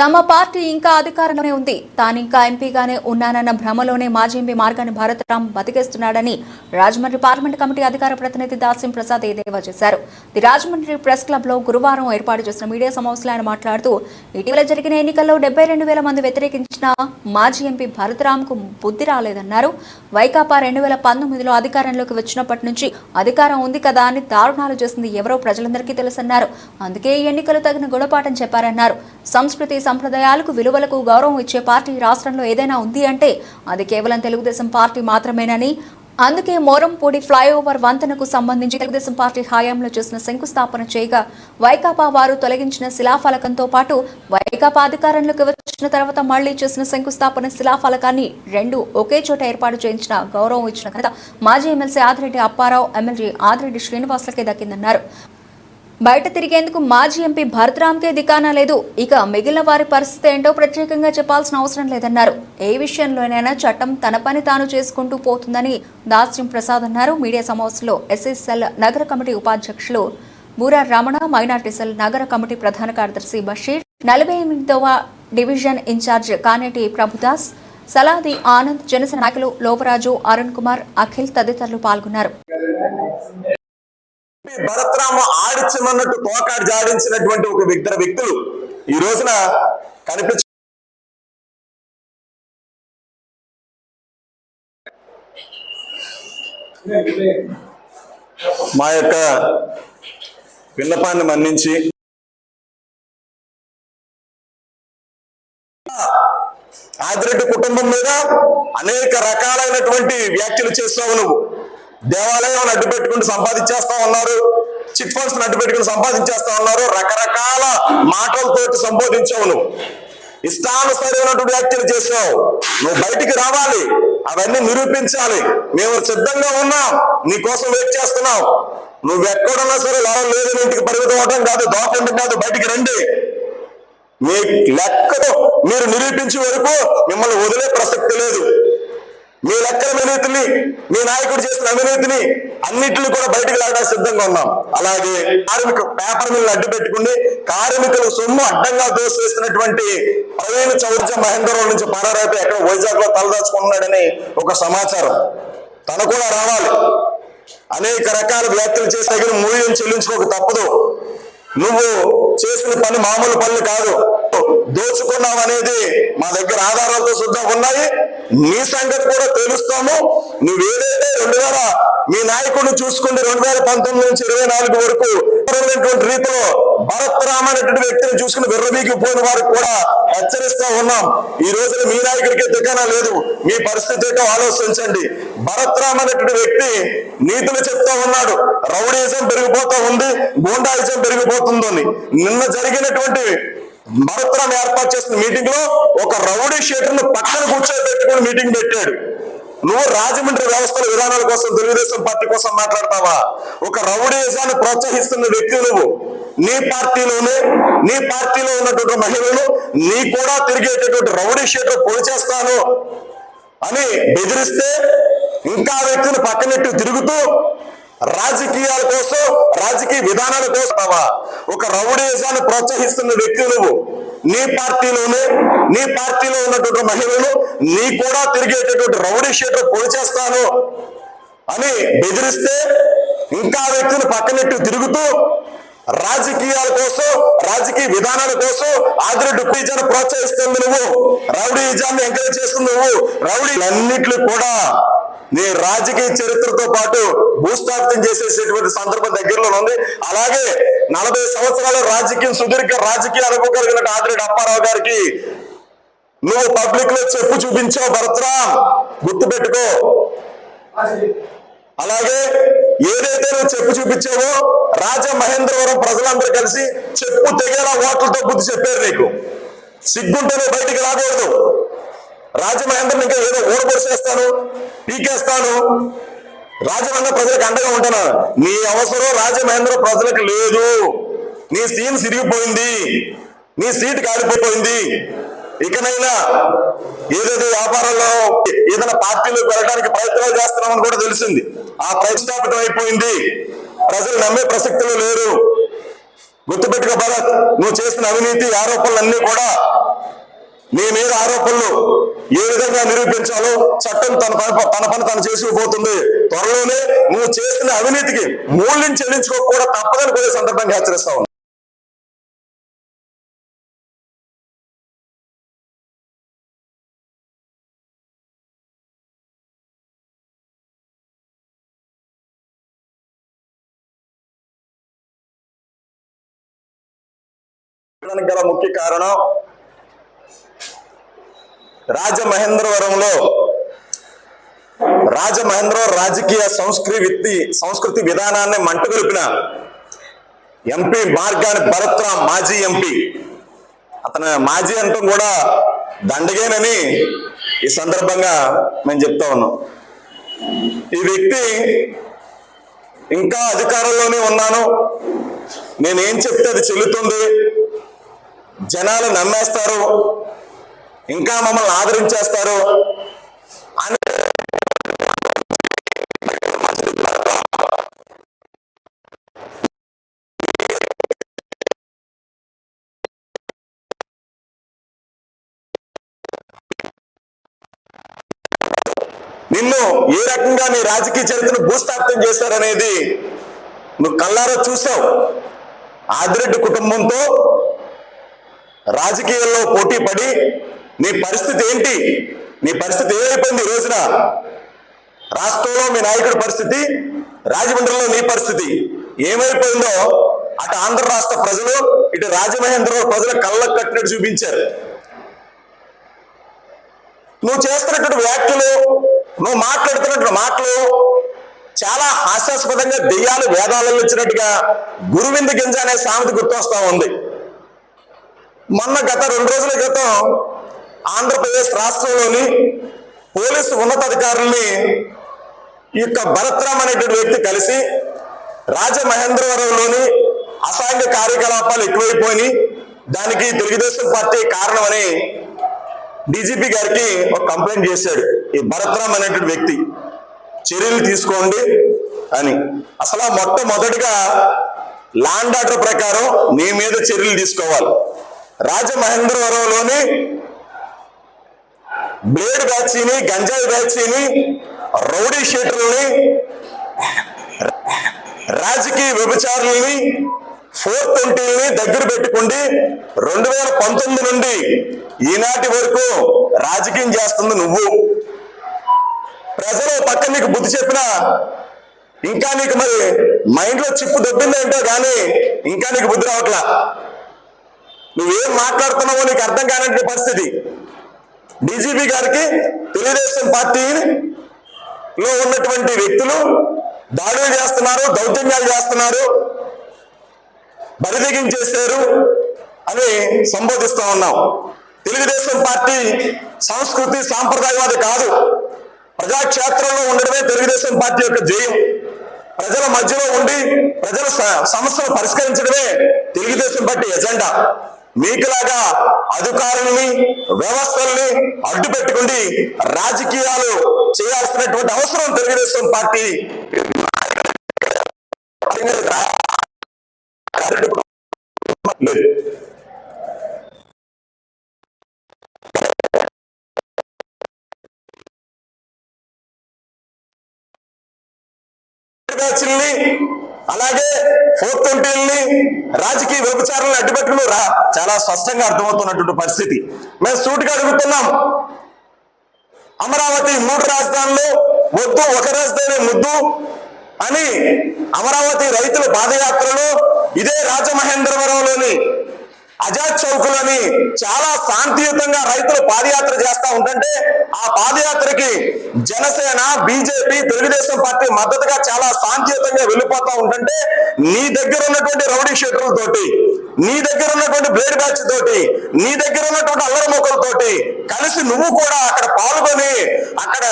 తమ పార్టీ ఇంకా అధికారంలోనే ఉంది. తాను ఇంకా ఎంపీగానే ఉన్నానన్న భ్రమలోనే మాజీ ఎంపీ మార్గాన్ని భారతరాం బతికేస్తున్నాడని రాజమండ్రి పార్లమెంట్ కమిటీ అధికార ప్రతినిధి దాస్యం ప్రసాద్ ఎద్దేవా చేశారు. ది రాజమండ్రి ప్రెస్ క్లబ్లో గురువారం ఏర్పాటు చేసిన మీడియా సమావేశంలో ఆయన మాట్లాడుతూ ఇటీవల జరిగిన ఎన్నికల్లో డెబ్బై రెండు వేల మంది వ్యతిరేకించిన మాజీ ఎంపీ భరతరాం కు బుద్ధి రాలేదన్నారు. వైకాపా రెండు వేల పంతొమ్మిదిలో అధికారంలోకి వచ్చినప్పటి నుంచి అధికారం ఉంది కదా అని దారుణాలు చేసింది ఎవరో ప్రజలందరికీ తెలుసన్నారు. అందుకే ఈ ఎన్నికలు తగిన గుణపాఠం చెప్పారన్నారు. సంస్కృతి సంప్రదాయాలకు విలువలకు గౌరవం ఇచ్చే పార్టీ రాష్ట్రంలో ఏదైనా ఉంది అంటే అది కేవలం తెలుగుదేశం పార్టీ మాత్రమేనని. అందుకే మోరంపూడి ఫ్లైఓవర్ వంతెనకు సంబంధించి తెలుగుదేశం పార్టీ హయాంలో చేసిన శంకుస్థాపన చేయగా వైకాపా వారు తొలగించిన శిలాఫలకంతో పాటు వైకాపా అధికారంలోకి వచ్చిన తర్వాత మళ్ళీ చేసిన శంకుస్థాపన శిలాఫలకాన్ని రెండు ఒకే చోట ఏర్పాటు చేయించిన గౌరవం ఇచ్చిన ఘనత మాజీ ఎమ్మెల్సీ ఆదిరెడ్డి అప్పారావు ఎమ్మెల్యే ఆదిరెడ్డి శ్రీనివాసులకే దక్కిందన్నారు. బయట తిరిగేందుకు మాజీ ఎంపీ భరతరామ్కే దికానా లేదు. ఇక మిగిలిన వారి పరిస్థితి ఏంటో ప్రత్యేకంగా చెప్పాల్సిన అవసరం లేదన్నారు. ఏ విషయంలోనైనా చట్టం తన పని తాను చేసుకుంటూ పోతుందని దాస్యం ప్రసాద్ అన్నారు. మీడియా సమావేశంలో ఎస్ఎస్ఎల్ నగర కమిటీ ఉపాధ్యక్షులు బూరా రమణ మైనార్టీ సెల్ నగర కమిటీ ప్రధాన కార్యదర్శి బషీర్ నలభై ఎనిమిదవ డివిజన్ ఇన్ఛార్జ్ కానేటి ప్రభుదాస్ సలాది ఆనంద్ జనసేన నాయకులు లోపరాజు అరుణ్ కుమార్ అఖిల్ తదితరులు పాల్గొన్నారు. భరతరాము ఆడిచమన్నట్టు తోకాడు జాడించినటువంటి ఒక ఇద్దరు వ్యక్తులు ఈ రోజున కనిపించ మా యొక్క విన్నపాన్ని మన్నించి ఆదిరెడ్డి కుటుంబం మీద అనేక రకాలైనటువంటి వ్యాఖ్యలు చేస్తావు నువ్వు. దేవాలయం అడ్డు పెట్టుకుని సంపాదించేస్తా ఉన్నారు. చిట్ ఫండ్స్ అడ్డు పెట్టుకుని సంపాదించేస్తా ఉన్నారు. రకరకాల మాటలతోటి సంబోధించావు నువ్వు. ఇష్టానుసరైనటువంటి వ్యాఖ్యలు చేసావు నువ్వు బయటికి రావాలి. అవన్నీ నిరూపించాలి. మేము సిద్ధంగా ఉన్నాం. నీ కోసం వెయిట్ చేస్తున్నాం. నువ్వు ఎక్కడున్నా సరే లాభం లేదని ఇంటికి పరిమితం అవడం కాదు. దోకండి కాదు. బయటికి రండి. మీ లెక్కను మీరు నిరూపించే వరకు మిమ్మల్ని వదిలే ప్రసక్తి లేదు. మీ లెక్కల అవినీతిని మీ నాయకుడు చేసిన అవినీతిని అన్నిటిని కూడా బయటకు లాగడానికి సిద్ధంగా ఉన్నాం. అలాగే కార్మిక పేపర్ మిల్లు అడ్డు పెట్టుకుని కార్మికుల సొమ్ము అడ్డంగా దోసేసినటువంటి ప్రవీణ్ చౌర్జ మహేంద్రరావు నుంచి పరారైపోయి ఎక్కడ వైజాగ్లో తలదాచుకున్నాడని ఒక సమాచారం. తన కూడా రావాలి. అనేక రకాల వ్యాఖ్యలు చేసి తగిన మూల్యం చెల్లించుకోక తప్పదు. నువ్వు చేసిన పని మామూలు పనులు కాదు. దోచుకున్నాం అనేది మా దగ్గర ఆధారాలతో సిద్ధం ఉన్నాయి. నీ సంగతి కూడా తెలుస్తాము. నువ్వేదైతే రెండు వేల మీ నాయకుడిని చూసుకుంటే రెండు వేల పంతొమ్మిది నుంచి ఇరవై నాలుగు వరకు రీతిలో భరత్ రామ్ అనేటువంటి వ్యక్తిని చూసుకుని విర్రబీకి పోయిన వారికి కూడా హెచ్చరిస్తా ఉన్నాం. ఈ రోజున మీ నాయకుడికి దిగనా లేదు. మీ పరిస్థితి ఏంటో ఆలోచించండి. భరత్ రామ్ అనేటువంటి వ్యక్తి నీతులు చెప్తా ఉన్నాడు. రౌడీజం పెరిగిపోతా ఉంది గూండాయిజం పెరిగిపోతుందని. నిన్న జరిగినటువంటి భరత్రామ్ ఏర్పాటు చేసిన మీటింగ్లో ఒక రౌడీ షీటర్ను పక్కన కూర్చోబెట్టుకుని మీటింగ్ పెట్టాడు. నువ్వు రాజమండ్రి వ్యవస్థల విధానాల కోసం తెలుగుదేశం పార్టీ కోసం మాట్లాడతావా? ఒక రౌడీజాన్ని ప్రోత్సహిస్తున్న వ్యక్తి నువ్వు. నీ పార్టీలోనే నీ పార్టీలో ఉన్నటువంటి మహిళలు నీ కూడా తిరిగేటటువంటి రౌడీ షీటర్ పొడి చేస్తాను అని బెదిరిస్తే ఇంకా వ్యక్తులు వ్యక్తిని పక్కనెట్టు తిరుగుతూ రాజకీయాల కోసం రాజకీయ విధానాల కోసం ఒక రౌడీజాన్ని ప్రోత్సహిస్తున్న వ్యక్తి నువ్వు. నీ పార్టీలోనే నీ పార్టీలో ఉన్నటువంటి మహిళలు నీ కూడా తిరిగేటటువంటి రౌడీ షీటర్ పోల్చేస్తాను అని బెదిరిస్తే ఇంకా వ్యక్తిని పక్కనెట్టు తిరుగుతూ రాజకీయాల కోసం రాజకీయ విధానాల కోసం ఆదిరెడ్డి పీజాన్ని ప్రోత్సహిస్తుంది నువ్వు. రౌడీజాన్ని ఎంకరేజ్ చేస్తుంది నువ్వు. రౌడీ అన్నిట్లు కూడా నీ రాజకీయ చరిత్రతో పాటు భూస్థాపితం చేసేసేటువంటి సందర్భం దగ్గరలో ఉంది. అలాగే నలభై సంవత్సరాల రాజకీయం సుదీర్ఘ రాజకీయ అనుభవం కలిగిన ఆదిరెడ్డి అప్పారావు గారికి నువ్వు పబ్లిక్లో చెప్పు చూపించావు భరత్రామ్ గుర్తుపెట్టుకో. అలాగే ఏదైతే నువ్వు చెప్పు చూపించావో రాజమహేంద్రవరం ప్రజలందరూ కలిసి చెప్పు తెగేలా ఓట్లతో బుద్ధి చెప్పారు నీకు. సిగ్గుంటే నువ్వు బయటికి రాకూడదు. రాజమహేంద్రని ఇంకా ఏదో ఊడబొడిసేస్తాను పీకేస్తాను. రాజమహేంద్ర ప్రజలకు అండగా ఉంటాను నీ అవసరం రాజమహేంద్ర ప్రజలకు లేదు. నీ సీన్ సిరిగిపోయింది. నీ సీట్ కాలిపోయింది. ఇకనైనా ఏదైతే వ్యాపారంలో ఏదైనా పార్టీలో వెళ్ళడానికి ప్రయత్నాలు చేస్తున్నామని కూడా తెలిసింది. ఆ ప్రతిష్టాపితం అయిపోయింది. ప్రజలు నమ్మే ప్రసక్తులు లేరు. గుర్తుపెట్టుకో భరత్ నువ్వు చేసిన అవినీతి ఆరోపణలన్నీ కూడా నీ మీద ఆరోపణలు ఏ విధంగా నిరూపించాలో చట్టం తన పని తన పని తను చేసుకుపోతుంది. త్వరలోనే నువ్వు చేస్తున్న అవినీతికి మూల్యం చెల్లించుకోక కూడా తప్పదని కూడా సందర్భంగా హెచ్చరిస్తా గల ముఖ్య కారణం రాజమహేంద్రవరంలో రాజమహేంద్రవరం రాజకీయ సంస్కృతి సంస్కృతి విధానాన్ని మంటగొలిపిన ఎంపీ మార్గాని భరత్రామ్ మాజీ ఎంపీ. అతను మాజీ అంటం కూడా దండగేనని ఈ సందర్భంగా మేము చెప్తా ఉన్నాం. ఈ వ్యక్తి ఇంకా అధికారంలోనే ఉన్నాను. నేనేం చెప్తే అది చెల్లుతుంది. జనాలు నమ్మేస్తారు. ఇంకా మమ్మల్ని ఆదరించేస్తారు. అని నిన్ను ఏ రకంగా నీ రాజకీయ చరిత్రను భూస్థాపితం చేశారనేది నువ్వు కళ్ళారా చూసావు. ఆదిరెడ్డి కుటుంబంతో రాజకీయాల్లో పోటీ పడి నీ పరిస్థితి ఏంటి? నీ పరిస్థితి ఏమైపోయింది ఈ రోజున? రాష్ట్రంలో మీ నాయకుడి పరిస్థితి రాజమండ్రిలో నీ పరిస్థితి ఏమైపోయిందో అటు ఆంధ్ర రాష్ట్ర ప్రజలు ఇటు రాజమహేంద్రరావు ప్రజల కళ్ళకు కట్టినట్టు చూపించారు. నువ్వు చేస్తున్నటువంటి వ్యాఖ్యలు నువ్వు మాట్లాడుతున్నటువంటి మాటలు చాలా హాస్యాస్పదంగా దెయ్యాలు వేదాలలో ఇచ్చినట్టుగా గురువింద గింజ అనే సామెత గుర్తొస్తా ఉంది. మొన్న గత రెండు రోజుల క్రితం ఆంధ్రప్రదేశ్ రాష్ట్రంలోని పోలీసు ఉన్నతాధికారుల్ని ఈ యొక్క భరత్రామ్ అనేటువంటి వ్యక్తి కలిసి రాజమహేంద్రవరంలోని అసాంఘిక కార్యకలాపాలు ఎక్కువైపోయి దానికి తెలుగుదేశం పార్టీ కారణమని డీజీపీ గారికి ఒక కంప్లైంట్ చేశాడు. ఈ భరత్రామ్ అనేటువంటి వ్యక్తి చర్యలు తీసుకోండి అని. అసలు ఆ మొట్టమొదటిగా లాండ్ ఆర్డర్ ప్రకారం నీ మీద చర్యలు తీసుకోవాలి. రాజమహేంద్రవరంలోని బ్లేడ్ బ్యాచీని గంజాయి బ్యాచీని రౌడీ షీటర్లని రాజకీయ విభచారులని ఫోర్ ట్వంటీని దగ్గర పెట్టుకుండి రెండు వేల పంతొమ్మిది నుండి ఈనాటి వరకు రాజకీయం చేస్తుంది నువ్వు. ప్రజలు పక్క నీకు బుద్ధి చెప్పినా ఇంకా నీకు మరి మైండ్లో చిప్పు దొబ్బిందేంటో కానీ ఇంకా నీకు బుద్ధి రావట్లా. నువ్వేం మాట్లాడుతున్నావో నీకు అర్థం కానటువంటి పరిస్థితి. డీజీపీ గారికి తెలుగుదేశం పార్టీలో ఉన్నటువంటి వ్యక్తులు దాడులు చేస్తున్నారు దౌర్జన్యాలు చేస్తున్నారు బరిదెగించేశారు అని సంబోధిస్తూ ఉన్నాం. తెలుగుదేశం పార్టీ సంస్కృతి సాంప్రదాయవాది కాదు. ప్రజాక్షేత్రంలో ఉండడమే తెలుగుదేశం పార్టీ యొక్క జయం. ప్రజల మధ్యలో ఉండి ప్రజల స- సమస్యలు పరిష్కరించడమే తెలుగుదేశం పార్టీ ఎజెండా. మీకులాగా అధికారుల్ని వ్యవస్థల్ని అడ్డు పెట్టుకుని రాజకీయాలు చేయాల్సినటువంటి అవసరం తెలుగుదేశం పార్టీ బ్యాచ్ల్ని అలాగే ఫోర్ ట్వంటీల్ని రాజకీయ వ్యభిచారాలను అడ్డుపెట్టుకుని రా చాలా స్పష్టంగా అర్థమవుతున్నటువంటి పరిస్థితి. మేము సూటిగా అడుగుతున్నాం. అమరావతి మూడు రాజధానులు వద్దు ఒక రాజధాని ముద్దు అని అమరావతి రైతుల పాదయాత్రలో ఇదే రాజమహేంద్రవరంలోని అజాద్ చౌకులని చాలా శాంతియుతంగా రైతులు పాదయాత్ర చేస్తా ఉంటుంటే ఆ పాదయాత్రకి జనసేన బీజేపీ తెలుగుదేశం పార్టీ మద్దతుగా చాలా శాంతియుతంగా వెళ్ళిపోతా ఉంటుంటే నీ దగ్గర ఉన్నటువంటి రౌడీ షీటర్లతోటి నీ దగ్గర ఉన్నటువంటి బ్లేడ్ బ్యాచ్ తోటి నీ దగ్గర ఉన్నటువంటి అల్లరి మొక్కలతోటి కలిసి నువ్వు కూడా అక్కడ పాల్గొని అక్కడ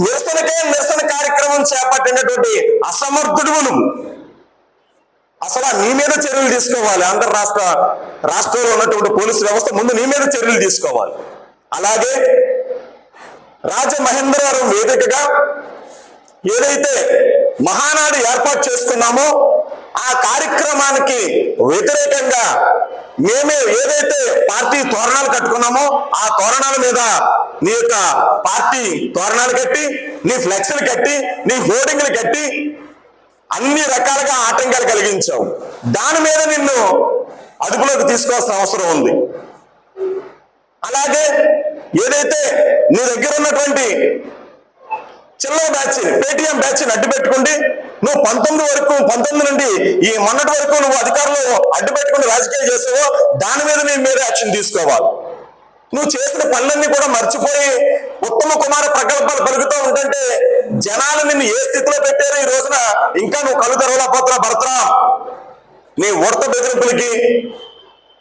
నిరసనకే నిరసన కార్యక్రమం చేపట్టినటువంటి అసమర్థుడు నువ్వు. అసలు నీ మీద చర్యలు తీసుకోవాలి. ఆంధ్ర రాష్ట్ర రాష్ట్రంలో ఉన్నటువంటి పోలీసు వ్యవస్థ ముందు నీ మీద చర్యలు తీసుకోవాలి. అలాగే రాజమహేంద్రవరం వేదికగా ఏదైతే మహానాడు ఏర్పాటు చేసుకున్నామో ఆ కార్యక్రమానికి వ్యతిరేకంగా మేమే ఏదైతే పార్టీ తోరణాలు కట్టుకున్నామో ఆ తోరణాల మీద నీ యొక్క పార్టీ తోరణాలు కట్టి నీ ఫ్లెక్స్లు కట్టి నీ హోర్డింగ్లు కట్టి అన్ని రకాలుగా ఆటంకాలు కలిగించావు. దాని మీద నిన్ను అదుపులోకి తీసుకోవాల్సిన అవసరం ఉంది. అలాగే ఏదైతే నీ దగ్గర ఉన్నటువంటి చిల్లర బ్యాచ్ పేటిఎం బ్యాచ్ అడ్డు పెట్టుకుంటే నువ్వు పంతొమ్మిది వరకు పంతొమ్మిది నుండి ఈ మొన్నటి వరకు నువ్వు అధికారంలో అడ్డు పెట్టుకుని రాజకీయాలు చేసావో దాని మీద నీ మీద యాక్షన్ తీసుకోవాలి. నువ్వు చేసిన పనులన్నీ కూడా మర్చిపోయి ఉత్తమ కుమార ప్రకల్పాలు పలుకుతూ ఉంటుంటే జనాలు నిన్ను ఏ స్థితిలో పెట్టారో ఈ రోజున ఇంకా నువ్వు కళ్ళు తెరవలేకపోతున్నా భర్తరా. నీ ఉడత బెదిరింపులకి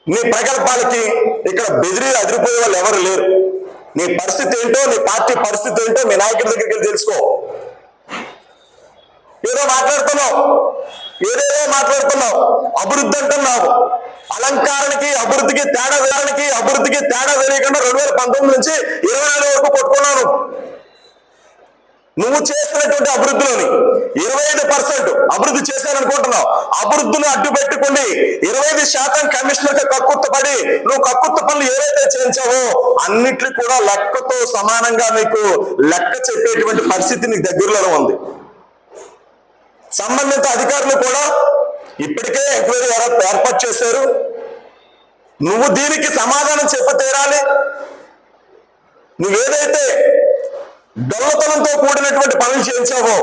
నీ ప్రకల్పాలకి ఇక్కడ బెదిరి అదిరిపోయే వాళ్ళు ఎవరు లేరు. నీ పరిస్థితి ఏంటో నీ పార్టీ పరిస్థితి ఏంటో మీ నాయకుడి దగ్గరికి వెళ్ళి తెలుసుకో. ఏదో మాట్లాడుతున్నావు. ఏదేదో మాట్లాడుతున్నావు అభివృద్ధి అంటున్నావు. అలంకారానికి అభివృద్ధికి తేడా వేయడానికి అభివృద్ధికి తేడా వేయకుండా రెండు వేల పంతొమ్మిది నుంచి ఇరవై నాలుగు వరకు కొట్టుకున్నాను. నువ్వు చేస్తున్నటువంటి అభివృద్ధిలోని ఇరవై ఐదు పర్సెంట్ అభివృద్ధి చేశాననుకుంటున్నావు. అభివృద్ధిని అడ్డు పెట్టుకుని ఇరవై ఐదు శాతం కమిషనర్కి కక్కుర్తపడి నువ్వు కక్కుర్తి పనులు ఏవైతే చేయించావో అన్నిట్లు కూడా లెక్కతో సమానంగా నీకు లెక్క చెప్పేటువంటి పరిస్థితి నీకు దగ్గరలో ఉంది. సంబంధిత అధికారులు కూడా ఇప్పటికే ఎంక్వైరీ ఏర్పాటు చేశారు. నువ్వు దీనికి సమాధానం చెప్పతీరాలి నువ్వేదైతే దొంగతనంతో కూడినటువంటి పనులు చేయించావో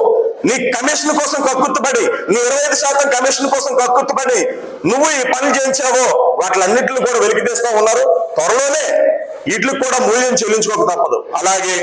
నీ కమిషన్ కోసం కక్కుర్తుపడి నీ ఇరవై ఐదు శాతం కమిషన్ కోసం కక్కుర్తుపడి నువ్వు ఈ పనులు చేయించావో వాటిలన్నింటిని కూడా వెలికి తీస్తా ఉన్నారు. త్వరలోనే వీటికి కూడా మూల్యం చెల్లించుకోక తప్పదు. అలాగే